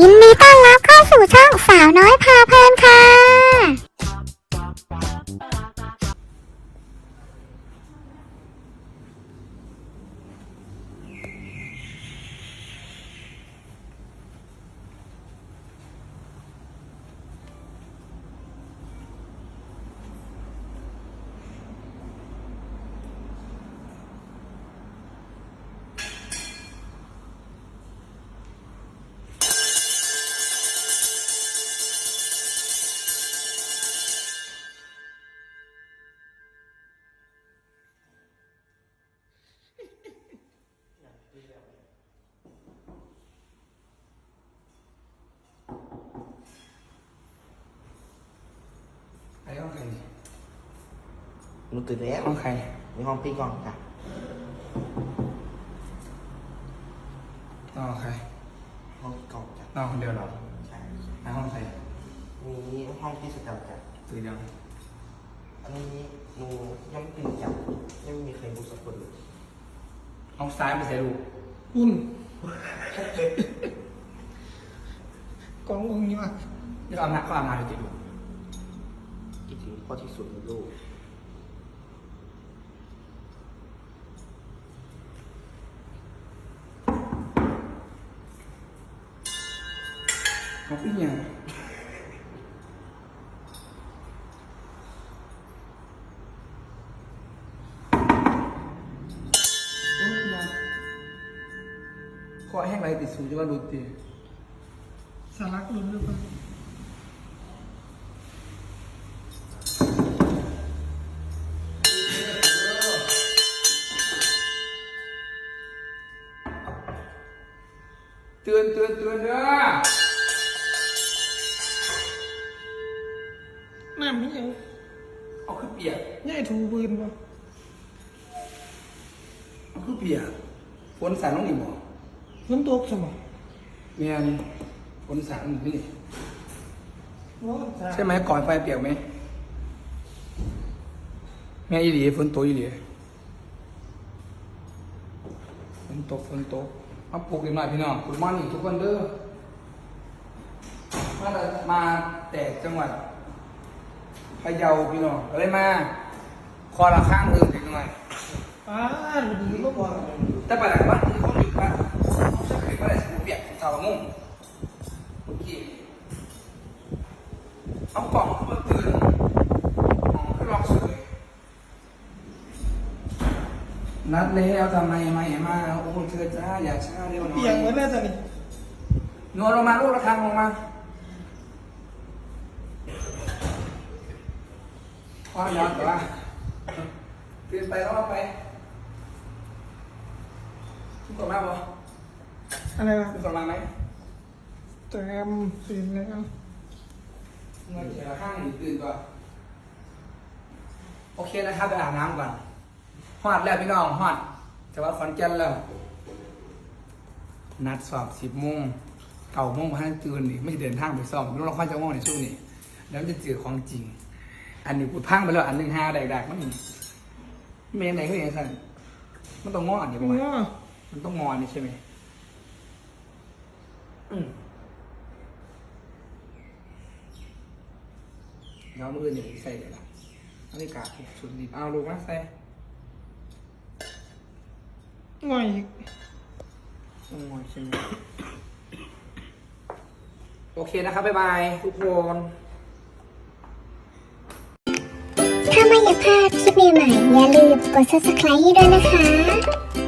ยินดีต้อนรับเข้าสู่ช่องสาวน้อยพาเพลินค่ะ อ้ห้องใครหนูตื่นแล้วห้องใครในห้องพี่ก่อนค่ะนอนใครห้องพี่ก่อนจ้ะนอนคนเดียวเหรอใช่ไอ้ห้องใครมีห้องพี่สกาวจ้ะตื่นยังอันนี้หนูยังไม่ตื่นจ้ะยังไม่มีใครรู้สักคนเลยห้องซ้ายไปใส่ลูกอุ่นกององค์นี้ว่ะเดี๋ยวอาบน้ำเขาอาบน้ำเดี๋ยวจะดู คิดถึงพ่อที่สุดในโลกเขาเป็นยังโอ้ยยังคอแห้งไรติดสูงจะว่ารุดตีสารักลุ้นหรือเปล่า เตือนเตือนเตือนเด้อน้ำนี่ยังเอาขึ้นเปียกง่ายถูปืนป่ะเอาขึ้นเปียกฝนสาดน้องนี่บ่ฝนตกสมองเมียนฝนสาดน้องนี่โอ้สาใช่ไหมก่อนไฟเปียกไหมแม่อีหลีฝนตกอีหลีฝนตกฝนตก มาปลุกอีกหน่อยพี่น้องคุณมอนี่ทุกคนเด้อมามาแต่จังหวัดพะเยาพี่น้องก็เลยมา คอละข้างเดิมอีกหน่อยป้าดูดีก็บอกแต่ไปหลังบ้านที่เขาอยู่บ้านเขาจะเคยว่าอะไรสมุนเปียกชาวละมุ่งเมื่อกี้เอากล่องเข้ามาตื่นอ๋อคือลองสวย นัดแล้วทำไมไม่มาโอ้เธอจ้าอย่าช้าเร็วหน่อยเปียงเหมือนแม่สนิทนวลลงมาลูกระคังลงมาพอย้อนแต่ว่าเปลี่ยนไปแล้วเอาไปทุกคนมาบ่อะไรวะทุกคนมาไหมเต็มตื่นแล้วเงินเสียข้างหนึ่งตื่นก่อนโอเคนะครับไปอาบน้ำก่อน ฮอดแล้วพี่น้องฮอดแต่ว่าขอนแก่นแล้ว นัดสอบสิบโมงเก่าโมงพันตื่นนี่ไม่เดินทางไปสอบรู้เราค่อยจะโมงในช่วงนี้แล้วจะเจอของจริง อันนี้กูพังไปแล้วอันหนึ่งห้าแดกๆมันเมนไหนก็อย่างนั้นมันต้องงออันนี้โอ้ป่ะวะมันต้องงออันนี้ใช่ไหมอืมเดี๋ยวมือนี่ใส่เลยละอันนี้กาดสุดดีเอาลูกมาใส่ ง่อยอีกต้องงอใช่ไหมโอเคนะครับ บ๊ายบาย ทุกคนถ้าไม่อยากพลาดคลิปใหม่ๆอย่าลืมกด subscribe ให้ด้วยนะคะ